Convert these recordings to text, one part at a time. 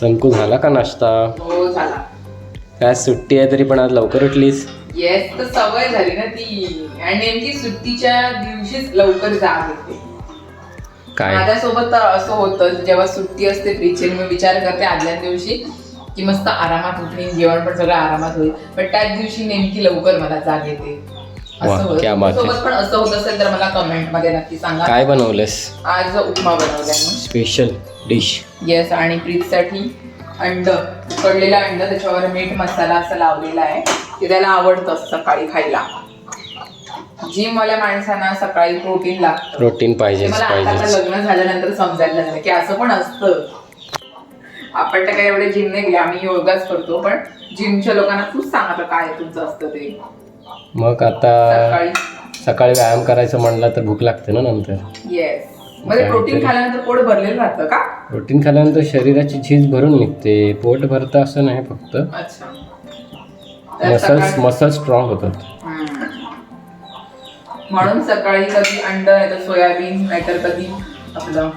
संकू झाला का नाश्ता? हो झाला. काय सुट्टी आहे तरी पण आज लवकर उठलीस? येस तर सवय झाली ना ती. आणि नेमकी सुट्टीच्या दिवशीच लवकर जाग येते. काय? माझ्यासोबत तर असं होतं जेव्हा सुट्टी असते प्रीचे मी विचार करते आदल्या दिवशी की मस्त आरामात उठणे जेवण पण सगळं आरामात होईल. पण त्याच दिवशी नेमकी लवकर मला जाग येते. असं क्या होतं. बात. सोबत पण असं होत असेल तर मला कमेंटमध्ये नक्की सांगा. काय बनवलंस? आज उपमा बनवलाय मी. स्पेशल डिश येस आणि प्रीतसाठी अंड उकडलेलं अंड त्याच्यावर मीठ मसाला असं लावलेला आहे ते त्याला आवडतं सकाळी खायला. जिम वाल्या माणसांना सकाळी प्रोटीन लागतं प्रोटीन मला आता पाहिजेच. लग्न झाल्यानंतर समजायला लागलं की असं पण असतं. आपण तर काही एवढे जिम नाही गेले आम्ही योगाच करतो पण जिमच्या लोकांना तूच सांग आता काय तुमचं असतं ते. मग आता सकाळी. सकाळी व्यायाम करायचं म्हणलं तर भूक लागते ना नंतर? येस मध्ये प्रोटीन खाल्यानंतर पोट भरलेलं राहतं का? प्रोटीन खाल्यानंतर शरीराची झीज भरून निघते. पोट भरतं असं नाही फक्त. अच्छा. मसल्स सकाळी- मसल स्ट्रॉंग होतात. म्हणून सकाळी कधी अंड नाहीतर सोयाबीन नाहीतर कधी आपलं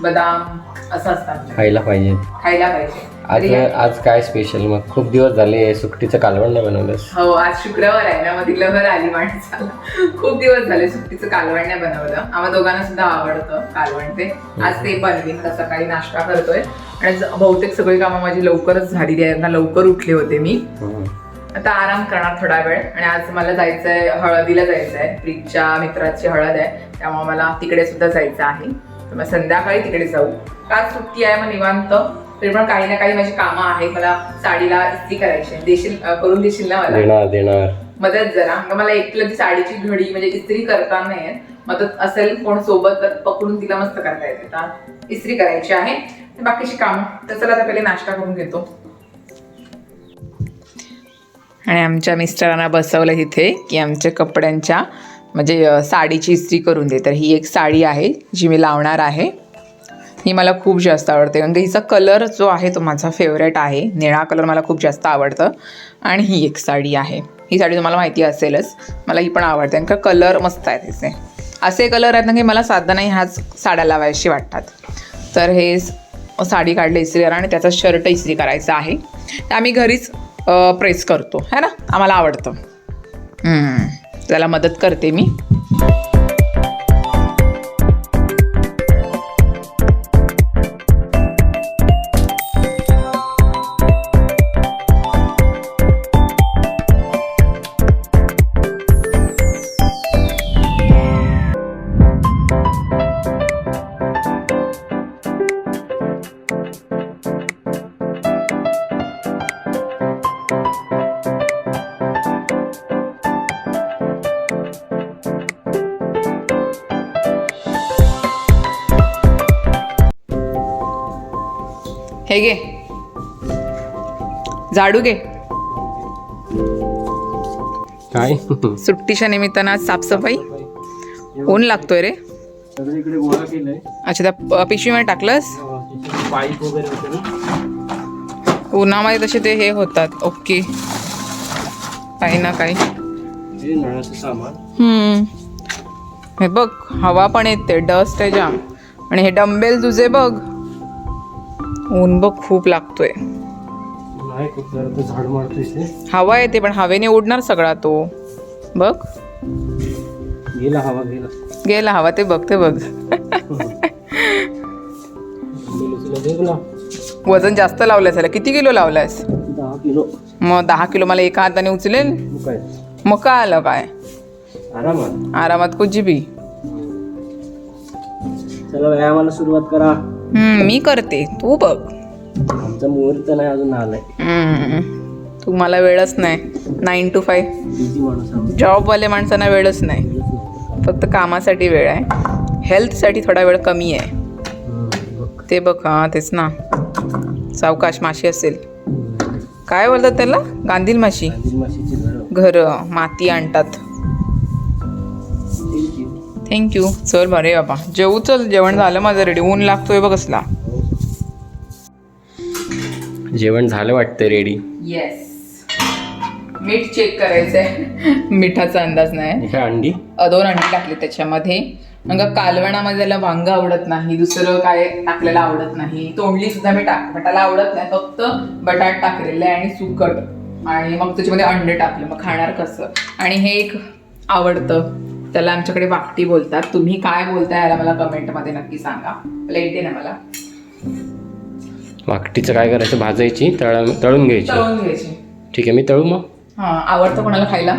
बदाम असं असतात. खायला पाहिजे. खायला पाहिजे. आज आज काय स्पेशल मग खूप दिवस झाले सुट्टीचं कालवण नाही बनवलंस. हो आज शुक्रवार आहे ना मग लहर आली माणसाला. खूप दिवस झाले सुट्टीचं कालवण नाही बनवलं. आम्हा दोघांना सुद्धा आवडतं कालवण ते. आज ते बनवीन तर सकाळी नाश्ता करतोय. आणि बहुतेक सगळी कामं माझी लवकरच झालेली आहेत ना लवकर उठले होते मी. आता आराम करणार थोडा वेळ. आणि आज मला जायचंय हळदीला जायचंय. प्रीतच्या मित्राची हळद आहे त्यामुळे मला तिकडे सुद्धा जायचं आहे. तर मग संध्याकाळी तिकडे जाऊ. आज सुट्टी आहे मग निवांत तरी पण काही ना काही माझी कामं आहेत मला साडीला इस्त्री करायची आहे. देशील करून देशील ना मला? देणार देणार. मदत जरा. मग मला एकटीला ती साडीची घडी म्हणजे इस्त्री करता नाही येत मदत असेल कोण सोबत तर पकडून तिला मस्त करता येते. तर इस्त्री करायची आहे. बाकीची कामं. तर चला आता पहिले नाश्ता करून घेतो. आणि आमच्या मिस्टरांना बसवलं तिथे की आमच्या कपड्यांच्या म्हणजे साडीची इस्त्री करून दे. तर ही एक साडी आहे जी मी लावणार आहे. ही मला खूप जास्त आवडते. कारण की हिचा कलर जो आहे तो माझा फेवरेट आहे. निळा कलर मला खूप जास्त आवडतं. आणि ही एक साडी आहे. ही साडी तुम्हाला माहिती असेलच. मला ही पण आवडते. कारण का कलर मस्त आहे तिचे असे कलर आहेत ना की मला साधा नाही ह्याच साड्या लावायशी वाटतात. तर हे साडी काढले इस्त्री करा आणि त्याचा शर्ट इस्त्री करायचा आहे. तर आम्ही घरीच प्रेस करतो. है ना? आम्हाला आवडतं. त्याला मदत करते मी. हे घे झाडू घे काय? सुट्टीच्या निमित्तानं आज साफसफाई. ऊन लागतोय रे. अच्छा त्या पिशवीमध्ये टाकलंस? उन्हामध्ये तसे ते हे होतात. ओके. काही ना काही. हे बघ हवा पण येते. डस्ट आहे जाम. आणि हे डंबेल तुझे बघ. ऊन बघ खूप लागतोय. हवा येते पण हवेने उडणार सगळा तो. बघ. गेला हवा गेला. गेला हवा ते बघ ते बघ. वजन जास्त लावलंय त्याला. किती किलो लावलायस? किलो. मग दहा किलो मला एका हाताने उचलेल? मग काय? आलं काय? आरामात. आरामात कुजिबी चला व्यायामाला सुरुवात करा. हम्म, मी करते. तू बघ. आमचा मुहूर्त नाही अजून आलाय. हम्म. तू मला वेळच नाही. नाईन टू फाईव्ह बिझी माणूस आहोत. जॉबवाले माणसांना वेळच नाही. फक्त कामासाठी वेळ आहे. हेल्थसाठी थोडा वेळ कमी आहे. हम्म, बघ. ते बघ हां तेच ना. सावकाश माशी असेल. काय बोलतात त्याला? गांधील माशी. गांधील माशीची घरं. घरं माती आणतात. थँक्यू चल बरे बाबा. जेवू चल जेवण झालं माझं रेडी ऊन लागतोय बघ कसला. जेवण झालं वाटतं रेडी येस मीठ चेक करायचंय. मिठाचा अंदाज नाही. अंडी? अ, दोन अंडी टाकली त्याच्यामध्ये. मग कालवणामध्ये त्याला वांग आवडत नाही. दुसरं काय टाकलेलं आवडत नाही. तोंडली सुद्धा मी टाक बटाला आवडत नाही. फक्त बटाट टाकलेलं आहे आणि सुकट. आणि मग त्याच्यामध्ये अंडे टाकले. मग खाणार कसं? आणि हे एक आवडतं. त्याला आमच्याकडे वाकटी बोलतात. तुम्ही काय बोलताय याला मला कमेंटमध्ये नक्की सांगा. प्लेट दे ना मला. वाकटीचं काय करायचं? भाजायची तळ तळून घ्यायची. तळून घ्यायची. ठीक आहे मी तळू मग. हां आवडतं कोणाला खायला?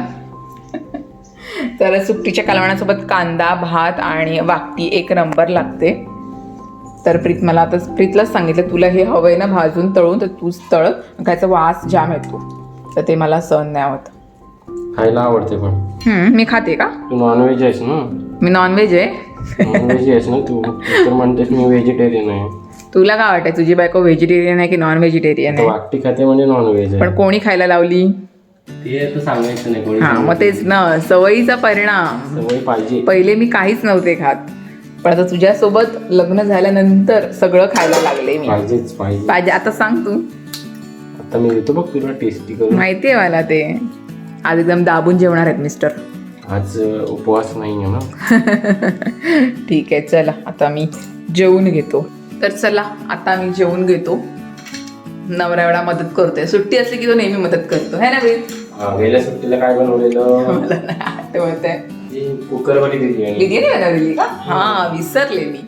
तर सुट्टीच्या कालवणासोबत कांदा भात आणि वाकटी एक नंबर लागते. तर प्रीत मला आता प्रीतलाच सांगितलं तुला हे हवंय ना भाजून तळून तर तूच तळ. त्याचा वास जाम येतो. तर ते मला सहन नाही होत खायला आवडते पण. हम्म, मी खाते का? तू नॉनव्हेज आहेस ना? मी नॉनव्हेज आहे. नॉनव्हेज आहेस ना तू? तू तर म्हणतेस मी व्हेजिटेरियन आहे. तुला काय वाटतं तुझी बायको व्हेजिटेरियन आहे की नॉन व्हेजिटेरियन तर आहे? वाकटी खाते म्हणजे नॉनव्हेज आहे. पण कोणी खायला लावली? ते तर सांगायचं नाही कोणी हा मग तेच ना सवयीचा परिणाम. सवय पाहिजे. पहिले मी काहीच नव्हते खात. पण आता तुझ्यासोबत लग्न झाल्यानंतर सगळं खायला लागले मी. पाहिजेच पाहिजे. पाहिजे. आता सांग तू. आता मी देतो बघ तुला टेस्टी करून. माहितीये मला ते. आज एकदम दाबून जेवणार आहेत मिस्टर. आज उपवास नाही आहे ना? ठीक आहे चला आता मी जेवून घेतो. तर चला आता मी जेवून घेतो. नवरा एवढा मदत करतोय. सुट्टी असली की तो नेहमी मदत करतो. है ना गेल्या सुट्टीला काय बनवलेलं? मला नाही आठवत आहे कुकरवाली बिर्याणी. बिर्याणी बनवलेली का? हा. विसरले मी.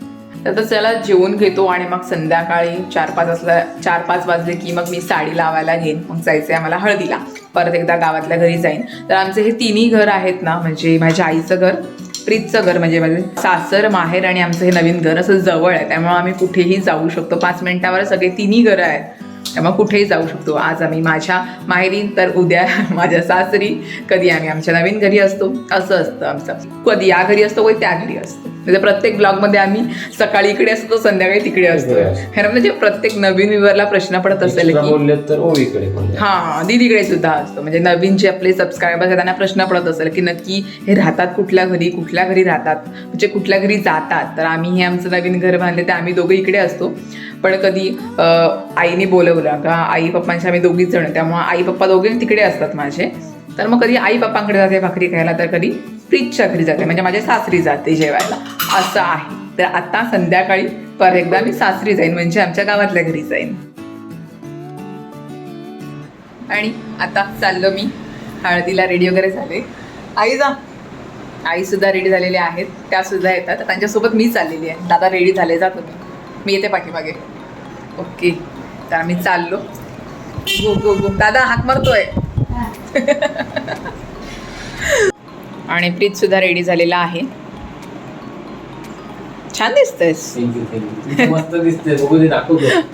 तर आता चला जेवून घेतो आणि मग संध्याकाळी चार पाच असला चार पाच वाजले की मग मी साडी लावायला घेईन. मग जायचंय आम्हाला हळदीला. परत एकदा गावातल्या घरी जाईन. तर आमचे हे तिन्ही घर आहेत ना म्हणजे माझ्या आईचं घर प्रीतचं घर म्हणजे माझे सासर माहेर आणि आमचं हे नवीन घर असं जवळ आहे. त्यामुळे आम्ही कुठेही जाऊ शकतो. पाच मिनिटावर सगळे तिन्ही घरं आहेत. त्यामुळे कुठेही जाऊ शकतो. आज आम्ही माझ्या माहेरी तर उद्या माझ्या सासरी कधी आम्ही आमच्या नवीन घरी असतो. असं असतं आमचं. कधी या घरी असतो कधी त्या घरी असतो. म्हणजे प्रत्येक ब्लॉगमध्ये आम्ही सकाळी इकडे असतो संध्याकाळी तिकडे असतो. हे ना म्हणजे प्रत्येक नवीन विवरला प्रश्न पडत असेल की. हा दीदीकडे सुद्धा असतो म्हणजे नवीन जे आपले सबस्क्रायबर्स आहेत त्यांना प्रश्न पडत असेल की नक्की हे राहतात कुठल्या घरी कुठल्या घरी राहतात म्हणजे कुठल्या घरी जातात तर आम्ही हे आमचं नवीन घर बांधले तर आम्ही दोघं इकडे असतो पण कधी आईने बोलवलं का आई पप्पांच्या आम्ही दोघीच जण. त्यामुळे आई पप्पा दोघे तिकडे असतात माझे तर मग कधी आई पप्पांकडे जाते भाकरी खायला तर कधी प्रीतच्या घरी जाते. म्हणजे माझ्या सासरी जाते जेवायला. असं आहे. तर आता संध्याकाळी पर एकदा मी सासरी जाईन. म्हणजे आमच्या गावातल्या घरी जाईन. आणि आता चाललो मी. हळदीला रेडी वगैरे झाले. आई जा. आई सुद्धा रेडी झालेले आहेत. त्या सुद्धा येतात. त्यांच्यासोबत मी चाललेली आहे. दादा रेडी झाले जा तुम्ही. मी येते पाठीमागे. ओके. तर आम्ही चाललो. गो गो गो. दादा हाक मारतोय. आणि प्रीत सुद्धा रेडी झालेला आहे. छान दिसतेस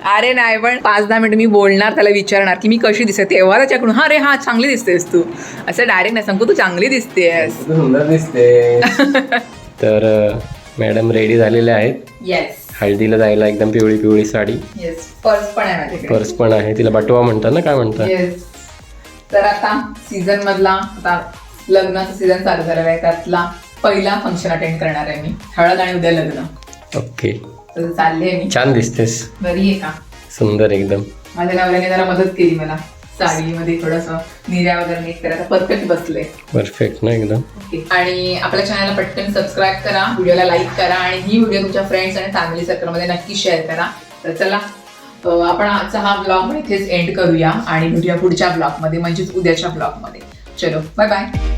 अरे नाही पण पाच दहा मिनिटं मी बोलणार त्याला विचारणार की मी कशी दिसते? तेव्हा त्याच्याकडून हा रे हा चांगली दिसतेस तू. असं डायरेक्ट नाही सांगू तू चांगली दिसतेस. दिसते तर मॅडम रेडी झालेले आहेत. येस हळदीला जायला एकदम पिवळी पिवळी साडी. येस पर्स पण आहे पर्स पण आहे. तिला बटवा म्हणतात ना काय म्हणतात? येस तर आता सीझन मधला आता लग्नाचा सीझन चालू झालेला आहे त्यातला पहिला फंक्शन अटेंड करणार आहे मी. हळद आणि उद्या लग्न. ओके. तर चालले मी. छान दिसतेस. बरी आहे का? सुंदर एकदम. माझ्या नवऱ्याने जरा मदत केली मला. साडीमध्ये थोडंसं निर्या वगैरे नीट करायला परफेक्ट बसले. परफेक्ट ना एकदम. ओके. आणि आपल्या चॅनलला पटकन सबस्क्राईब करा. व्हिडिओला लाईक करा आणि ही व्हिडिओ तुमच्या फ्रेंड्स आणि फॅमिली सर्कलमध्ये नक्की शेअर करा. तर चला आपण आजचा हा ब्लॉग इथेच एंड करूया आणि भेटूया पुढच्या ब्लॉगमध्ये म्हणजेच उद्याच्या ब्लॉगमध्ये चलो बाय बाय